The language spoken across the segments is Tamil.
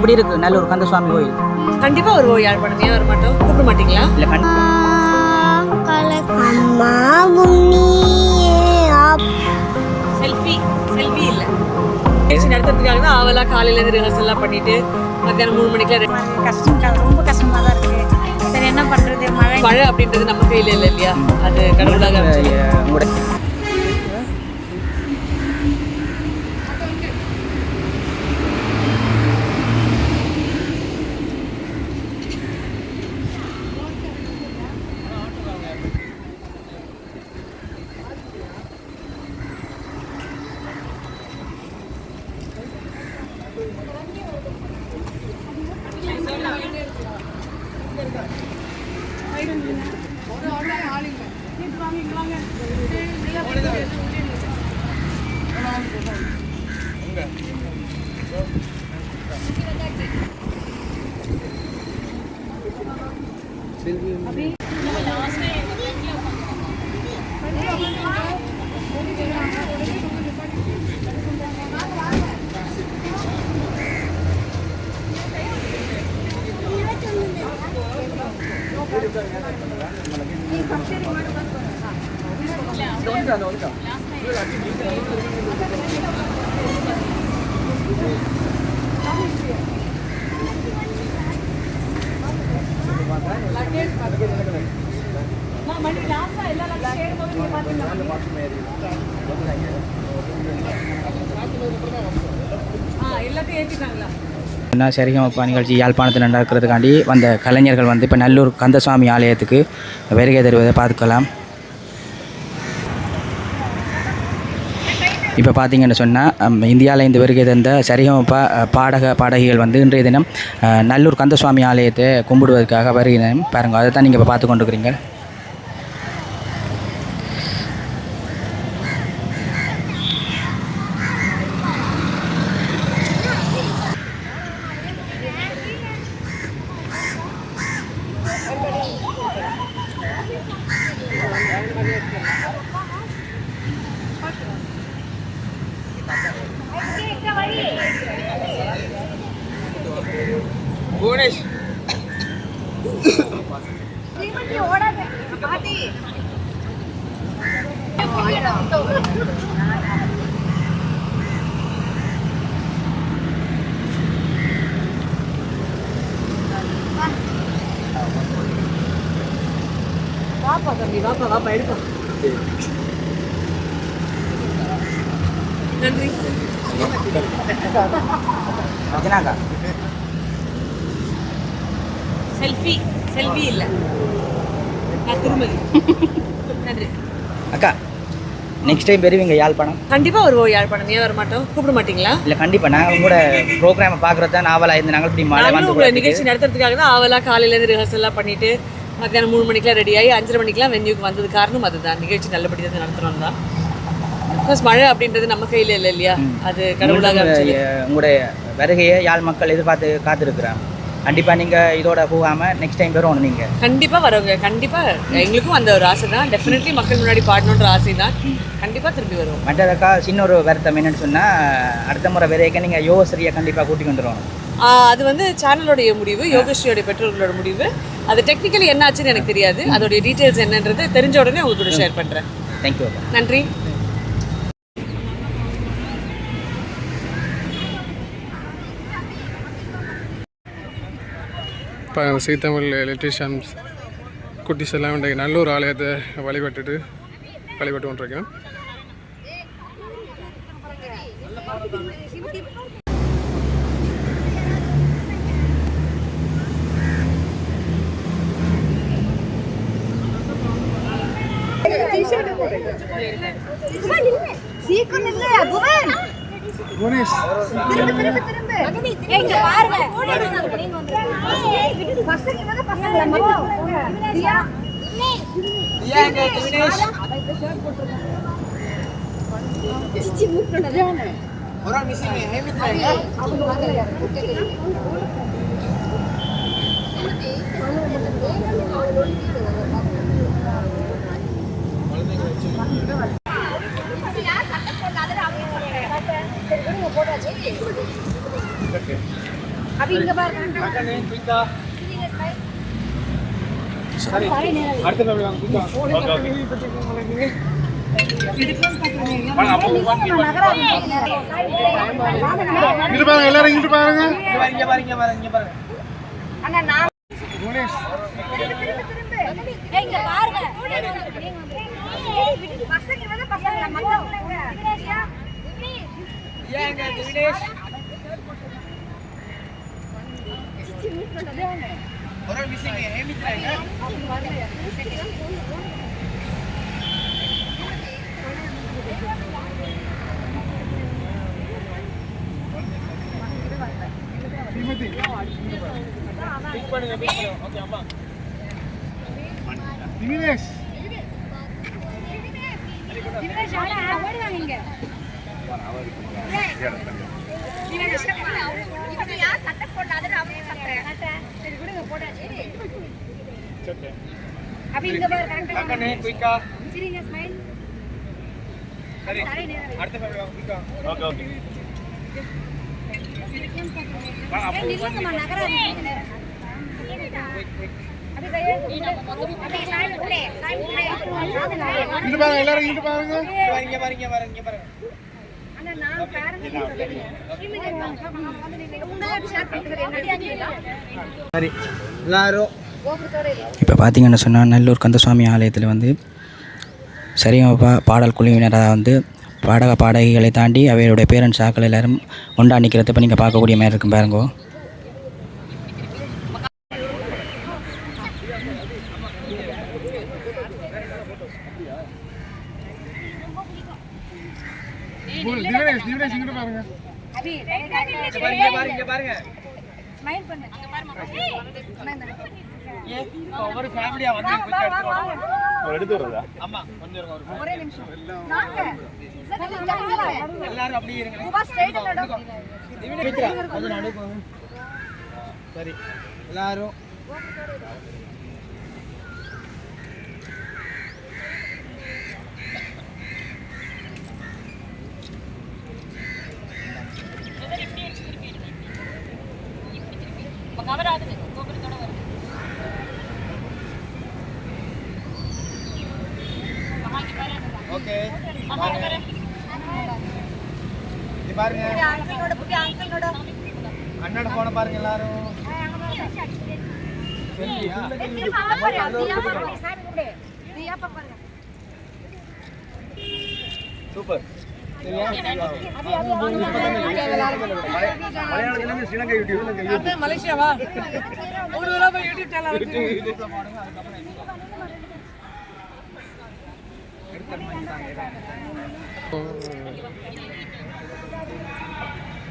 அப்படி இருக்கு. நல்லூர் கந்தசுவாமி கோயில். கண்டிப்பா வருவோம் யாழ்ப்பாணம் ஏன் வர மாட்டோம் கூப்பிட மாட்டீங்களா? இல்லை செல்ஃபி செல்ஃபி இல்ல. நிகழ்ச்சி நடத்துறதுக்காக தான் ஆவலா காலையில இருந்து ரிஹர்சல் எல்லாம் பண்ணிட்டு மத்தியானம் மூணு மணிக்கெல்லாம் கஷ்டம் ரொம்ப கஷ்டமாக தான் இருக்குது சரி என்ன பண்ணுறது மழை மழை அப்படின்றது நம்ம கையில இல்லை இல்லையா? அது கடவுளாக அமைச்சது. உங்களோட என்ன சரிகமப்பா நிகழ்ச்சி யாழ்ப்பாணத்தில் நடக்கிறதுக்காண்டி வந்த கலைஞர்கள் வந்து இப்போ நல்லூர் கந்தசுவாமி ஆலயத்துக்கு வருகை தருவதை பார்க்கலாம் இப்போ பார்த்தீங்கன்னு சொன்னால் இந்தியாவில் இந்த வருகை தந்த சரிகமப்பா பாடக பாடகிகள் வந்து இன்றைய தினம் நல்லூர் கந்தசுவாமி ஆலயத்தை கும்பிடுவதற்காக வருகிறேன். பாருங்கள் அதை தான் நீங்கள் இப்போ பார்த்து கொண்டிருக்கிறீங்க வாப்பா தம்பி வாப்பா வாப்பா எடுப்பா. நன்றி. ரச்சனாக்கா செல்ஃபி செல்ஃபி இல்ல. நான் திருமதி. நன்றி. அக்கா நெக்ஸ்ட் டைம் பெறுவீங்க யாழ்ப்பாணம் கண்டிப்பா வருவோம் யாழ்ப்பாணம் ஏன் வர மாட்டோம் கூப்பிட மாட்டீங்களா? இல்லை கண்டிப்பாக நாங்கள் உங்களோட ப்ரோக்ராமை பார்க்குறது தான் நாவலாக இருந்து நாங்கள் இப்படி மழை வந்து உங்களை கூட நிகழ்ச்சி நடத்துறதுக்காக தான் ஆவலா காலையில இருந்து ரிஹர்சல் எல்லாம் பண்ணிட்டு மத்தியானம் மூணு மணிக்கெல்லாம் ரெடி ஆகி அஞ்சரை மணிக்கெல்லாம் வென்யூக்கு வந்தது காரணம் அதுதான். நிகழ்ச்சி நல்லபடியாக நடத்துறோம் தான். பிகாஸ் மழை அப்படின்றது நம்ம கையில இல்லை இல்லையா? அது கடவுளாக. உங்களுடைய- வருகையை யாழ் மக்கள் எதிர்பார்த்து காத்திருக்கிறாங்க. கண்டிப்பாக நீங்கள் இதோட போகாமல் நெக்ஸ்ட் டைம் வரணும் நீங்கள் கண்டிப்பா வரவங்க. கண்டிப்பா. எங்களுக்கும் அந்த ஒரு ஆசை தான். டெஃபினெட்லி மக்கள் முன்னாடி பாடணுன்ற ஆசை தான். கண்டிப்பா திரும்பி வருவோம். மற்றதக்கா சின்ன ஒரு வருத்தம் என்னன்னு சொன்னால் அடுத்த முறை விரைக்க நீங்கள் யோகஸ்ரீயை கண்டிப்பாக கூட்டிக் கொண்டு அது வந்து சேனலோடைய முடிவு யோகஸ்ரீயோடைய பெற்றோர்களோட முடிவு. அது டெக்னிக்கலி என்ன ஆச்சுன்னு எனக்கு தெரியாது. அதோடைய டீட்டெயில்ஸ் என்னன்றது தெரிஞ்ச உடனே உங்களுக்கு ஷேர் பண்றேன். தேங்க்யூ நன்றி. இப்போ சீத்தமிழ் எலக்ட்ரிஷியன்ஸ் குட்டிஸ் எல்லாம் இன்றைக்கு நல்லூர் ஆலயத்தை வழிபட்டுட்டு வழிபட்டு கொண்டிருக்கோம் சீக்கிரம் இல்லை புவன் திரும்ப எங்க பாருங்க பசங்க வந்து பசங்க மட்டும் தியா சிச்சி அப்ப இங்க பாருங்க இங்கிட்டு பாருங்க. எல்லாரும் பாருங்க. அண்ணா நான் ஏய், இங்க பாருங்க. ஏய், விடு, பசங்க வந்து பசங்க மத்தவங்க தினேஷ் ஓடுவாங்க இங்க இவங்க யார் சட்டை போடாது அவங்க சட்டை சரி விடுங்க போடாது அப்ப இங்க பாரு சரிங்க ஸ்மைல் சரி. அடுத்த பாருங்க எல்லாரும் இங்கிட்டு பாருங்க. முன்னாடி ஷேர் பண்ணிக்கிறேன் இப்போ பார்த்தீங்கன்னு சொன்னால் நல்லூர் கந்தசுவாமி ஆலயத்தில் வந்து சரிகமபா பாடல் குழுவினராக வந்து பாடக பாடகிகளை தாண்டி அவையுடைய பேரண்ட்ஸ் ஆக்கள் எல்லாரும் ஒன்றா நிற்கிறத இப்போ நீங்கள் பார்க்கக்கூடிய மாதிரி இருக்கும் பாருங்கோ தினேஷ் தினேஷ் இங்கிட்டு பாருங்க அபி இங்க பாருங்க ஸ்மைல் பண்ணு அங்க பாருங்க ஒவ்வொரு ஃபேமிலியா வந்து போய் எடுத்து ஒரே நிமிஷம். நாங்க எல்லாரும் அப்படியே இருங்க. உபா ஸ்ட்ரைட் நடு கொஞ்சம் சரி. எல்லாரும் ஓகே இது பாருங்க அங்கிளோட புட்டி அங்கிளோட அண்ணோட போன பாருங்க எல்லாரும். செல்வியா? திரும்ப அங்க பாரு தியா பாரு சாமி கும்பிடு. தியா பாருங்க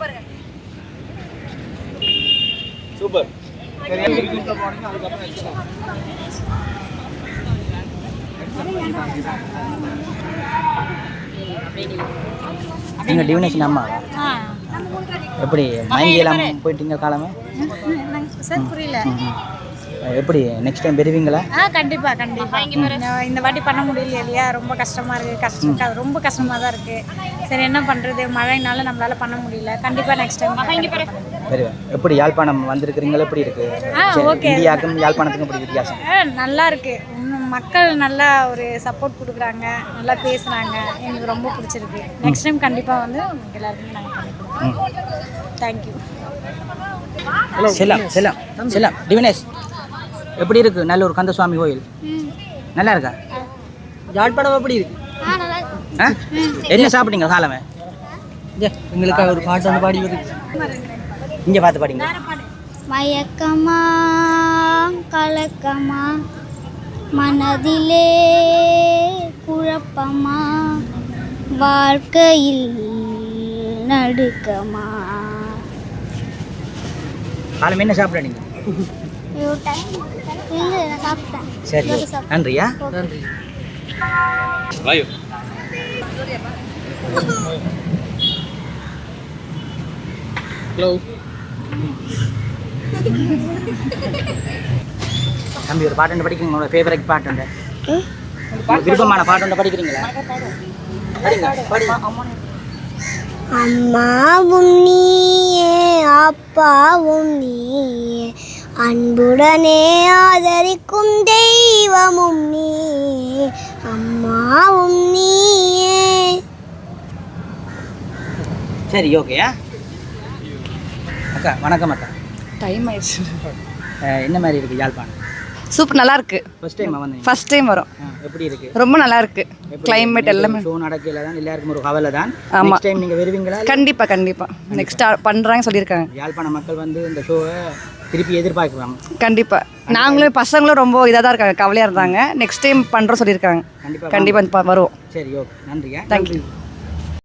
பாருங்க சூப்பர். நீங்கள் டிவினேஷன் அம்மா? எப்படி? மயங்கியெல்லாம் போயிட்டீங்க காலமே? சார் புரியல. எப்படி? Next time பெறுவீங்களா? ஆ கண்டிப்பா கண்டிப்பா. இந்த- இந்த வாட்டி பண்ண முடியல இல்லையா? ரொம்ப கஷ்டமா இருக்கு. கஷ்டம் க- ரொம்ப கஷ்டமா தான் இருக்கு. சரி என்ன பண்றது? மழைனால நம்மளால பண்ண முடியல. கண்டிப்பா நெக்ஸ்ட் டைம் பெறுவேன் எப்படி யாழ்ப்பாணம் வந்திருக்கிறீங்களா? எப்படி இருக்கு? ஆ, சரி, okay. இந்தியாவுக்கும் யாழ்ப்பாணத்துக்கும் எப்படி வித்தியாசம்? நல்லா இருக்கு. இன்னும் மக்கள் நல்லா ஒரு சப்போர்ட் கொடுக்குறாங்க. நல்லா பேசுறாங்க. எனக்கு ரொம்ப பிடிச்சிருக்கு. நெக்ஸ்ட் டைம் கண்டிப்பா வந்து எல்லாருக்குமே நாங்கள் தேங்க்யூ செல்லம் செல்லம் செல்லம். டிவினேஷ் எப்படி இருக்கு? நல்லூர் கந்தசுவாமி கோயில். நல்லா இருக்கா? யாழ்ப்பாணம் எப்படி இருக்கு? என்ன சாப்பிட்டீங்க காலமே? எங்களுக்காக ஒரு பாட்டு வந்து பாடி வருது இங்கே பார்த்து பாடிங்க. மயக்கமா கலக்கமா மனதிலே குழப்பமா வாழ்க்கையில் நடுக்கமா. காலம் என்ன சாப்பிட நீங்கள் சரி. நன்றியா? நன்றி. ஹலோ தம்பி ஒரு பாட்டு படிக்கிறீங்க உங்களோட ஃபேவரட் பாட்டு உங்களுக்கு விருப்பமான பாட்டு ஒன்று படிக்கிறீங்களா? படிங்க படி. அம்மாவும் நீயே அப்பாவும் நீயே. அன்புடனே ஆதரிக்கும் தெய்வமும் நீயே அம்மாவும் நீயே. சரி ஓகேயா அக்கா வணக்கம் அக்கா. டைம் ஆயிடுச்சு. என்ன மாதிரி இருக்குது யாழ்ப்பாணம்? சூப்பர் நல்லா இருக்கு. ஃபர்ஸ்ட் டைம் வந்து ஃபர்ஸ்ட் டைம் வரும். எப்படி இருக்கு? ரொம்ப நல்லா இருக்கு. கிளைமேட் எல்லாமே. ஷோ நடக்கல தான் எல்லாருக்கும் ஒரு கவலை தான் ஆமா. நெக்ஸ்ட் டைம் நீங்கள் வருவீங்களா? கண்டிப்பா கண்டிப்பா. நெக்ஸ்ட் பண்றாங்க சொல்லியிருக்காங்க. யாழ்ப்பாண மக்கள் வந்து இந்த ஷோவை திருப்பி எதிர்பார்க்குறாங்க. கண்டிப்பா. நாங்களும் பசங்களும் ரொம்ப இதாக தான் இருக்காங்க கவலையா இருந்தாங்க. நெக்ஸ்ட் டைம் பண்றோம் சொல்லியிருக்காங்க. கண்டிப்பா கண்டிப்பா வந்து பா- வருவோம். சரி ஓகே நன்றியா Thank you. நன்றி.